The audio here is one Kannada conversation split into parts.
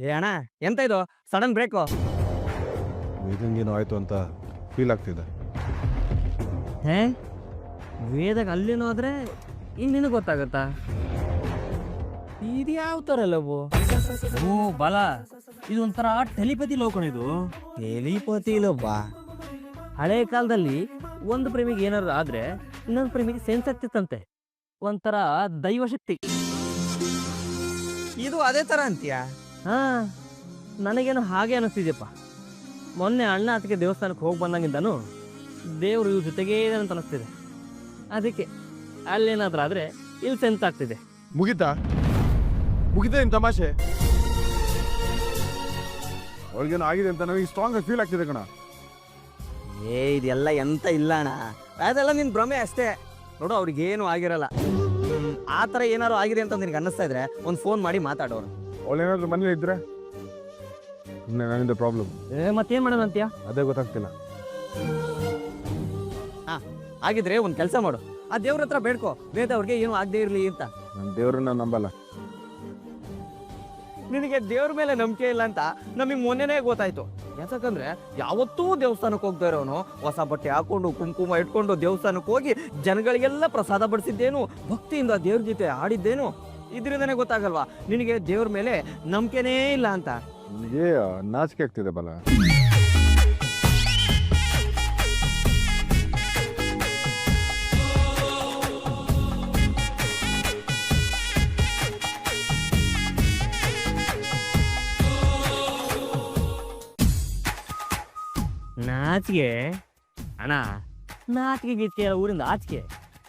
ಏ ಅಣ್ಣ ಎಂತ ಇದು? Sudden break. ಇದಂಗೇನೋ ಆಯ್ತು ಅಂತ ಫೀಲ್ ಆಗ್ತಿದೆ. ಹೇ? ವೇದಾಗ ಅಲ್ಲಿನೂ ಹೋದ್ರೆ ಇನ್ನು ನಿನಗೆ ಗೊತ್ತಾಗತ್ತಾ? ಇದು ಯಾವ ಥರ ಲವ್? ಓ ಬಾಲ ಇದು ಒಂಥರ ಟೆಲಿಪತಿ ಲೋಕಣ ಇದು. ಟೆಲಿಪತಿ ಲವ್ವ? ಹಳೆ ಕಾಲದಲ್ಲಿ ಒಂದು ಪ್ರೇಮಿಗೆ ಏನಾದ್ರು ಆದ್ರೆ ಇನ್ನೊಂದು ಪ್ರೇಮಿಗೆ ಸೆನ್ಸ್ ಆಗ್ತಿತ್ತಂತೆ. ಒಂಥರ ದೈವಶಕ್ತಿ. ಇದು ಅದೇ ತರ ಅಂತೀಯ? ಹಾ ನನಗೇನು ಹಾಗೆ ಅನ್ನಿಸ್ತಿದ್ಯಪ್ಪ ಮೊನ್ನೆ ಅಣ್ಣ ಅದಕ್ಕೆ ದೇವಸ್ಥಾನಕ್ಕೆ ಹೋಗಿ ಬಂದಂಗಿದ್ದಾನು ದೇವರು ಇವ್ರ ಜೊತೆಗೇ ಇದೆ ಅಂತ ಅನಿಸ್ತಿದೆ ಅದಕ್ಕೆ ಅಲ್ಲೇನಾದ್ರೂ ಆದ್ರೆ ಇಲ್ಲಿ ಸೆನ್ಸ್ ಆಗ್ತಿದೆ. ಮುಗಿತಾ? ಮುಗಿತಾ ನಿಮ್ಮ ತಮಾಷೆ? ಅವ್ರಿಗೇನು ಆಗಿದೆ ಅಂತ ನನಗೆ ಸ್ಟ್ರಾಂಗ್ ಆಗಿ ಫೀಲ್ ಆಗ್ತಿದೆ ಕಣ. ಏ ಇದೆಲ್ಲ ಎಂತ ಇಲ್ಲ ಅಣ್ಣ. ಅದೆಲ್ಲ ನಿನ್ ಭ್ರಮೆ ಅಷ್ಟೇ. ನೋಡು ಅವ್ರಿಗೇನು ಆಗಿರಲ್ಲ. ಆ ಥರ ಏನಾದ್ರು ಆಗಿದೆ ಅಂತ ನಿನಗೆ ಅನ್ನಿಸ್ತಾ ಇದ್ರೆ ಒಂದು ಫೋನ್ ಮಾಡಿ ಮಾತಾಡೋರು ಅವಳೇನಾದ್ರೂ ಮನೇಲಿ ಇದ್ರೆ ಸುಮ್ಮನೆ ನನ್ನಿಂದ ಪ್ರಾಬ್ಲಮ್ ಏ ಮತ್ತೇನ್ ಮಾಡೋಣ ಅಂತ್ಯ? ಅದೇ ಗೊತ್ತಾಗ್ತಿಲ್ಲ. ಆಗಿದ್ರೆ ಒಂದು ಕೆಲಸ ಮಾಡು. ಆ ದೇವ್ರ ಹತ್ರ ಬೇಡ್ಕೋ. ವೇದ ಅವ್ರಿಗೆ ಏನು ಆಗದೆ ಇರಲಿ ಅಂತ. ನನ್ನ ದೇವ್ರನ್ನ ನಂಬಲ್ಲ. ನಿನಗೆ ದೇವ್ರ ಮೇಲೆ ನಂಬಿಕೆ ಇಲ್ಲ ಅಂತ ನಮಗೆ ಮೊನ್ನೆನೇ ಗೊತ್ತಾಯ್ತು. ಯಾಕಂದ್ರೆ ಯಾವತ್ತೂ ದೇವಸ್ಥಾನಕ್ಕೆ ಹೋಗ್ತಾ ಇರೋನು ಹೊಸ ಬಟ್ಟೆ ಹಾಕೊಂಡು ಕುಂಕುಮ ಇಟ್ಕೊಂಡು ದೇವಸ್ಥಾನಕ್ಕೆ ಹೋಗಿ ಜನಗಳಿಗೆಲ್ಲ ಪ್ರಸಾದ ಬಡಿಸಿದ್ದೇನು ಭಕ್ತಿಯಿಂದ ದೇವ್ರ ಜೊತೆ ಆಡಿದ್ದೇನು ಇದರಿಂದನೇ ಗೊತ್ತಾಗಲ್ವಾ? ನಿನಗೆ ದೇವ್ರ ಮೇಲೆ ನಂಬಿಕೆನೇ ಇಲ್ಲ ಅಂತ. ನಿಮಗೆ ನಾಚಿಕೆ ಆಗ್ತಿದೆ ಬಲ. ನಾಚಿಗೆ ಅಣ್ಣ ನಾಚಿಕೆ ಗೀಚಿಕೆ ಊರಿಂದ ಆಚಿಕೆ.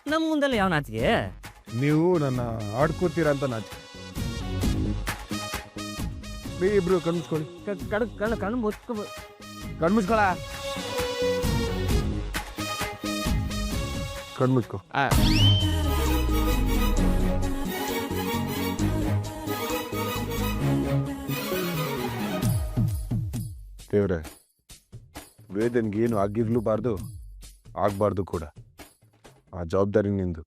ನಮ್ಮ ಮುಂದೆಲ್ಲ ಯಾವ ನಾಚಿಕೆ? ನೀವು ನನ್ನ ಆಡ್ಕೋತೀರ ಅಂತ ನಾಚಿಕೆ ಬೇ ಇಬ್ರು ಕಣ್ಮಿಸ್ಕೊಳ್ಳಿ ಕ- ಕಣ್ ಕಣ್ ಕಣ್ಣು ಮುಚ್ಕೊ ಕಣ್ಮಿಸ್ಕೊಳ ಕಣ್ಮುಚ್ಕೋ ದೇವ್ರೆ ವೇದನ್ಗೆ ಏನು ಆಗಿರ್ಲೂಬಾರ್ದು ಆಗ್ಬಾರ್ದು ಕೂಡ ಆ ಜವಾಬ್ದಾರಿ ನಿಂದು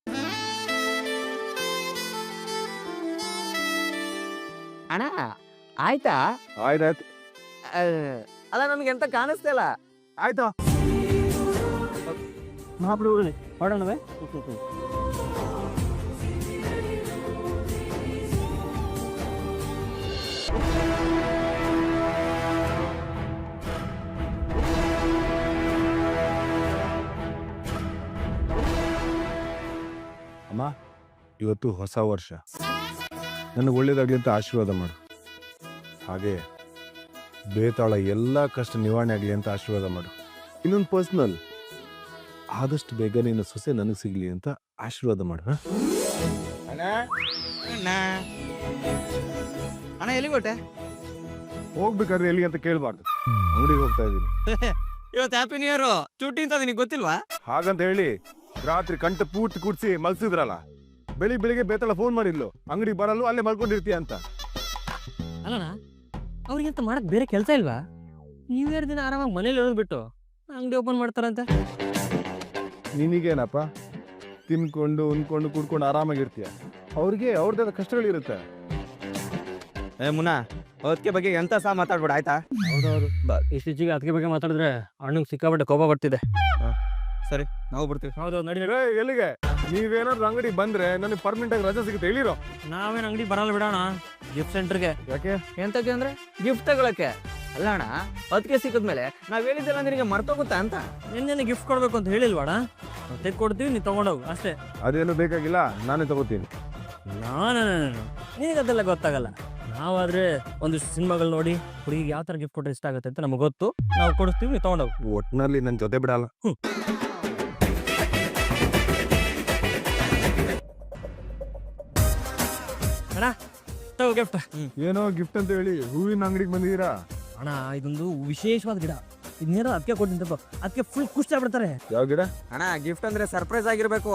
ಅಣ್ಣ ಆಯ್ತಾ? ಆಯ್ತಾಯ್ತು ಅಲ್ಲ ನಮ್ಗೆ ಎಂತ ಕಾಣಿಸ್ತಾ ಇಲ್ಲ. ಆಯ್ತಾ? ಮಹಾಪ್ರಭು ಹೊಡೋಣವೇ ಅಮ್ಮ ಇವತ್ತು ಹೊಸ ವರ್ಷ. ನನಗೆ ಒಳ್ಳೇದಾಗಲಿ ಅಂತ ಆಶೀರ್ವಾದ ಮಾಡು. ಹಾಗೆ ಬೇತಾಳ ಎಲ್ಲ ಕಷ್ಟ ನಿವಾರಣೆ ಆಗಲಿ ಅಂತ ಆಶೀರ್ವಾದ ಮಾಡು. ಇನ್ನೊಂದು ಪರ್ಸ್ನಲ್ ಆದಷ್ಟು ಬೇಗ ನಿನ್ನ ಸೊಸೆ ನನಗೆ ಸಿಗಲಿ ಅಂತ ಆಶೀರ್ವಾದ ಮಾಡು? ಅಣ್ಣ ಅಣ್ಣ. ಎಲ್ಲಿಗೆ ಹೊಟ್ಟೆ ಹೋಗ್ಬೇಕಾದ್ರೆ ಎಲ್ಲಿ ಅಂತ ಕೇಳಬಾರ್ದು. ಅಂಗಡಿಗೆ ಹೋಗ್ತಾ ಇದ್ದೀನಿ. ಇವತ್ತು ಹ್ಯಾಪಿ ನ್ಯೂ ಇಯರ್ ಚುಟ್ಟಿ ಅಂತ ನಿನಗೆ ಗೊತ್ತಿಲ್ವಾ? ಹಾಗಂತ ಹೇಳಿ ರಾತ್ರಿ ಕಂಠ ಪೂರ್ತಿ ಕೂಡ್ಸಿ ಮಲ್ಸಿದ್ರಲ್ಲ? ಬೆಳಿಗ್ಗೆ ಬೆಳಿಗ್ಗೆ ಬೇತಾಳ ಫೋನ್ ಮಾಡಿದ್ಲು. ಅಂಗಡಿ ಬರಲು ಅಲ್ಲೇ ಮಲ್ಕೊಂಡಿರ್ತೀಯ ಅಂತ. ಅಲ್ಲಣ್ಣ ಅಂತ ಮಾಡಕ್ ಬೇರೆ ಕೆಲಸ ಇಲ್ವಾ? ನ್ಯೂ ಇಯರ್ ದಿನ ಆರಾಮಾಗಿ ಮನೇಲಿ ಇರೋದು ಬಿಟ್ಟು ಅಂಗಡಿ ಓಪನ್ ಮಾಡ್ತಾರಂತೆ. ನಿನಗೇನಪ್ಪ? ತಿನ್ಕೊಂಡು ಉಣ್ಕೊಂಡು ಕುಡ್ಕೊಂಡು ಆರಾಮಾಗಿರ್ತೀಯ. ಅವ್ರಿಗೆ ಅವ್ರದ್ದಾದ ಕಷ್ಟಗಳಿರುತ್ತೆ. ಏ ಮುನಾ ಅದಕ್ಕೆ ಬಗ್ಗೆ ಎಂತ ಸಹ ಮಾತಾಡ್ಬೇಡ ಆಯ್ತಾ? ಹೌದೌದು. ಇತ್ತೀಚೆಗೆ ಅದಕ್ಕೆ ಬಗ್ಗೆ ಮಾತಾಡಿದ್ರೆ ಅಣ್ಣಂಗೆ ಸಿಕ್ಕಾಪಟ್ಟೆ ಕೋಪ ಬರ್ತಿದೆ. ಸರಿ ನಾವು ಬರ್ತೀವಿ. ಹೌದೌದು ನಡಿ ಏ, ಎಲ್ಲಿಗೆ? ನೀವೇನಾದ್ರು ಅಂಗಡಿ ಬಂದ್ರೆ ನನಗೆ ಪರ್ಮನೆಂಟ್ ಆಗಿ ರಜೆ ಸಿಗುತ್ತೆ ಹೇಳಿರೋ? ನಾವೇನು ಅಂಗಡಿ ಬರಲ್ಲ ಬಿಡೋಣ ಗಿಫ್ಟ್ ಸೆಂಟರ್ಗೆ ಯಾಕೆ? ಎಂತಕ್ಕೆ ಅಂದ್ರೆ ಗಿಫ್ಟ್ ತಗೊಳಕ್ಕೆ. ಅಲ್ಲ ಅಣ್ಣ ಅದಕ್ಕೆ ಸಿಕ್ಕದ್ಮೇಲೆ ನಾವ್ ಹೇಳಿದ್ದೆಲ್ಲ ನಿನಗೆ ಮರ್ತೋಗುತ್ತಾ ಅಂತ? ನಿನ್ನೆ ಗಿಫ್ಟ್ ಕೊಡ್ಬೇಕು ಅಂತ ಹೇಳಿಲ್ವಾಡ ತೆಗ್ ಕೊಡ್ತೀವಿ ನೀ ತಗೊಂಡೋಗು ಅಷ್ಟೇ. ಅದೇನು ಬೇಕಾಗಿಲ್ಲ ನಾನೇ ತಗೋತೀನಿ. ನಾನು ಗೊತ್ತಾಗಲ್ಲ. ನಾವಾದ್ರೆ ಒಂದಿಷ್ಟು ಸಿನಿಮಾಗಳು ನೋಡಿ ಹುಡುಗಿಗೆ ಯಾವ ತರ ಗಿಫ್ಟ್ ಕೊಟ್ಟರೆ ಇಷ್ಟ ಆಗುತ್ತೆ ಅಂತ ನಮಗೆ ಗೊತ್ತು. ನಾವು ಕೊಡಿಸ್ತೀವಿ ನೀವು ತಗೊಂಡೋಗು. ಒಟ್ನಲ್ಲಿ ನನ್ನ ಜೊತೆ ಬಿಡಲ್ಲ. ತಗೋ ಗಿಫ್ಟ್ ಏನೋ ಗಿಫ್ಟ್ ಅಂತ ಹೇಳಿ ಹೂವಿನ ಅಂಗಡಿಗೆ ಬಂದಿದ್ದೀರಾ? ಅಣ್ಣ ಇದೊಂದು ವಿಶೇಷವಾದ ಗಿಡ. ಇನ್ನೇನು ಅದಕ್ಕೆ ಕೊಟ್ಟಿದ್ದಪ್ಪ ಅದಕ್ಕೆ ಫುಲ್ ಖುಷಿ ಆಗ್ಬಿಡ್ತಾರೆ. ಯಾವ ಗಿಡ? ಅಣ್ಣ ಗಿಫ್ಟ್ ಅಂದ್ರೆ ಸರ್ಪ್ರೈಸ್ ಆಗಿರ್ಬೇಕು.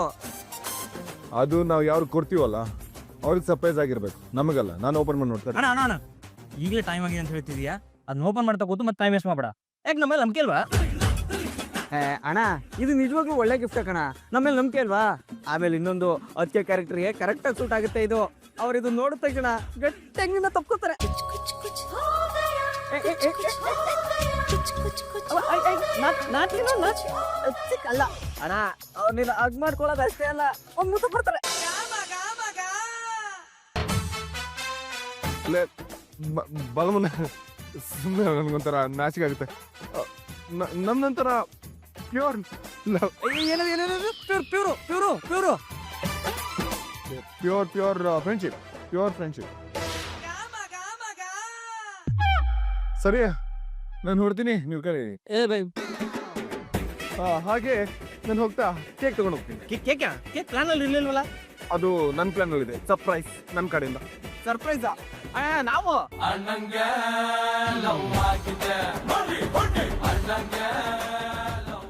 ಅದು ನಾವು ಯಾರು ಕೊಡ್ತೀವಲ್ಲ ಅವ್ರಿಗೆ ಸರ್ಪ್ರೈಸ್ ಆಗಿರ್ಬೇಕು. ನಮಗಲ್ಲ ನಾನು ಓಪನ್ ಮಾಡಿ ನೋಡ್ತಾರೆ ಅಣ್ಣ ಅಣ್ಣ ಅಣ್ಣ ಈಗಲೇ ಟೈಮ್ ಆಗಿದೆ ಅಂತ ಹೇಳ್ತಿದ್ಯಾ? ಅದನ್ನ ಓಪನ್ ಮಾಡ್ತಾ ಕೂತು ಮತ್ತೆ ಟೈಮ್ ವೇಸ್ಟ್ ಮಾಡ್ಬೇಡ. ಯಾಕೆ ನಮ್ಮಲ್ಲಿ ನಂಬಿಕೆ ಅಲ್ವಾ ಅಣ್ಣ, ಇದು ನಿಜವಾಗ್ಲೂ ಒಳ್ಳೆ ಗಿಫ್ಟ್ ಕಣ? ನಮ್ಮೇಲೆ ನಂಬಿಕೆ ಅಲ್ವಾ? ಆಮೇಲೆ ಇನ್ನೊಂದು ಅದಕ್ಕೆ ಕ್ಯಾರೆಕ್ಟರ್ಗೆ ಕರೆಕ್ಟಾಗಿ ಸೂಟ್ ಆಗುತ್ತೆ ಇದು. ಅವ್ರು ಇದು ನೋಡಿದ ತಕ್ಷಣ ಗಟ್ಟಿಯಾಗಿ ತಪ್ಕೋತಾರೆ. ಅಲ್ಲ. ಅಣ್ಣ ನೀನು ಮಾಡ್ಕೊಳ್ಳೋದು ಅಷ್ಟೇ ಅಲ್ಲ, ಅವ್ನು ಮುತ್ತ ಬರ್ತಾರೆ. ಬಲಮನ ಸುಮ್ಮನೆ ನನಗೊಂಥರ ನಾಚಿಕೆ ಆಗುತ್ತೆ. ನಮ್ಮ ನಂತರ ಪ್ಯೂರ್ ಲವ್ ಏನದು ಏನದು pure pure pure pure pure pure friendship pure friendship ಸರಿ ನಾನು ಹೊಡ್ತೀನಿ ನೀವು ಕರೆ. ಏ ಬೈ. ಆ, ಹಾಗೆ ನಾನು ಹೋಗ್ತಾ ಕೇಕ್ ತಗೊಂಡು ಹೋಗ್ತೀನಿ. ಕೇಕ್ ಕೇಕ್ ಪ್ಲಾನಲ್ಲಿ ಇರ್ಲಿಲ್ವಲ್ಲ? ಅದು ನನ್ನ ಇದೆ ಸರ್ಪ್ರೈಸ್ ನನ್ನ ಕಡೆಯಿಂದ. ಸರ್ಪ್ರೈಸ್? ನಾವು?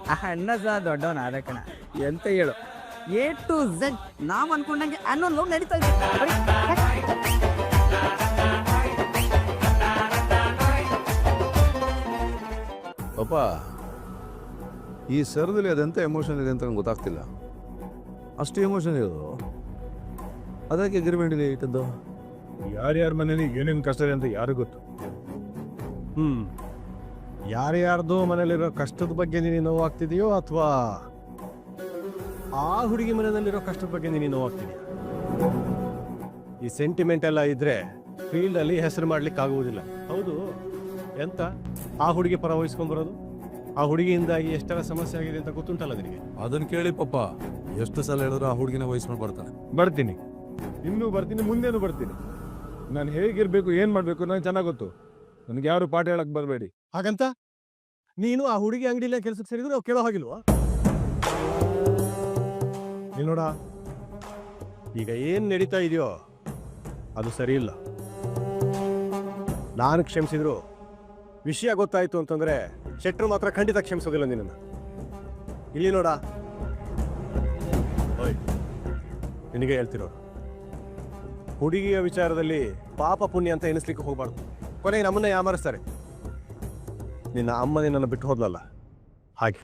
ಅಣ್ಣ ಸಹ ದೊಡ್ಡವನ ಆದ ಕಣ ಎಂತ ಹೇಳು. ಎ ಟು ಝೆಡ್ ನಾವು ಅನ್ಕೊಂಡಂಗೆ ಅನ್ನೋ ಲೋನ್ ನಡೀತಾ ಇದೆ. ಬರೀ ಪಾಪ ಈ ಸರದಲ್ಲಿ ಅದೆಂತ ಎಮೋಷನ್ ಇದೆ ಅಂತ ನಂಗೆ ಗೊತ್ತಾಗ್ತಿಲ್ಲ. ಅಷ್ಟು ಎಮೋಷನ್ ಇರೋದು ಅದಕ್ಕೆ ಅಗ್ರಿಮೆಂಟ್ ಇಟ್ಟದ್ದು ಯಾರ್ಯಾರ ಮನೇಲಿ ಏನೇನು ಕಷ್ಟ ಇದೆ ಅಂತ ಯಾರಿಗೂ ಗೊತ್ತು. ಹ್ಮ್. ಯಾರ್ಯಾರ್ದೋ ಮನೇಲಿರೋ ಕಷ್ಟದ ಬಗ್ಗೆ ನೀನು ನೋವಾಗ್ತಿದೆಯೋ ಅಥವಾ ಆ ಹುಡುಗಿ ಮನೆಯಲ್ಲಿರೋ ಕಷ್ಟದ ಬಗ್ಗೆ ನೀನು ನೋವಾಗ್ತಿದೆಯಾ? ಈ ಸೆಂಟಿಮೆಂಟ್ ಎಲ್ಲ ಇದ್ರೆ ಫೀಲ್ಡ್ ಅಲ್ಲಿ ಹೆಸರು ಮಾಡ್ಲಿಕ್ಕೆ ಆಗುವುದಿಲ್ಲ. ಹೌದು. ಎಂತ? ಆ ಹುಡುಗಿ ಪರ ವಹಿಸ್ಕೊಂಡ್ಬರೋದು ಆ ಹುಡುಗಿಯಿಂದಾಗಿ ಎಷ್ಟೆಲ್ಲ ಸಮಸ್ಯೆ ಆಗಿದೆ ಅಂತ ಗೊತ್ತುಂಟಲ್ಲ ನಿನಗೆ? ಅದನ್ನ ಕೇಳಿ ಪಪ್ಪ. ಎಷ್ಟು ಸಲ ಹೇಳಿದ್ರು ಆ ಹುಡುಗಿನ ವಹಿಸ್ಕೊಂಡು ಬರ್ತಾನೆ. ಬರ್ತೀನಿ. ಇನ್ನೂ ಬರ್ತೀನಿ ಮುಂದೇನು ಬರ್ತೀನಿ. ನಾನು ಹೇಗಿರ್ಬೇಕು ಏನು ಮಾಡಬೇಕು ನನಗೆ ಚೆನ್ನಾಗಿ ಗೊತ್ತು. ನನಗೆ ಯಾರು ಪಾಠ ಹೇಳಕ್ ಬರಬೇಡಿ. ಹಾಗಂತ? ನೀನು ಆ ಹುಡುಗಿ ಅಂಗಡಿಲೇ ಕೆಲಸಕ್ಕೆ ಸೇರಿದ್ರು ನಾವು ಕೇಳೋ ಹಾಗಿಲ್ವಾ? ನೀನ್ ನೋಡ. ಈಗ ಏನ್ ನಡೀತಾ ಇದೆಯೋ, ಅದು ಸರಿ ಇಲ್ಲ. ನಾನು ಕ್ಷಮಿಸಿದ್ರು. ವಿಷಯ ಗೊತ್ತಾಯ್ತು ಅಂತಂದ್ರೆ ಶೆಟ್ರು ಮಾತ್ರ ಖಂಡಿತ ಕ್ಷಮಿಸೋದಿಲ್ಲ ನಿನ್ನನ್ನು. ಇಲ್ಲಿ ನೋಡ. ಓಯ್, ನಿನಗೆ ಹೇಳ್ತಿರೋ ಹುಡುಗಿಯ ವಿಚಾರದಲ್ಲಿ ಪಾಪ ಪುಣ್ಯ ಅಂತ ಎನಿಸ್ಲಿಕ್ಕೆ ಹೋಗ್ಬಾರ್ದು. ಕೊನೆಗೆ ನಮ್ಮನ್ನ ಯಾಮರಿಸ್ತಾರೆ. ನಿನ್ನ ಅಮ್ಮ ನಿನ್ನನ್ನು ಬಿಟ್ಟು ಹೋದ್ಲಲ್ಲ? ಹಾಗೆ.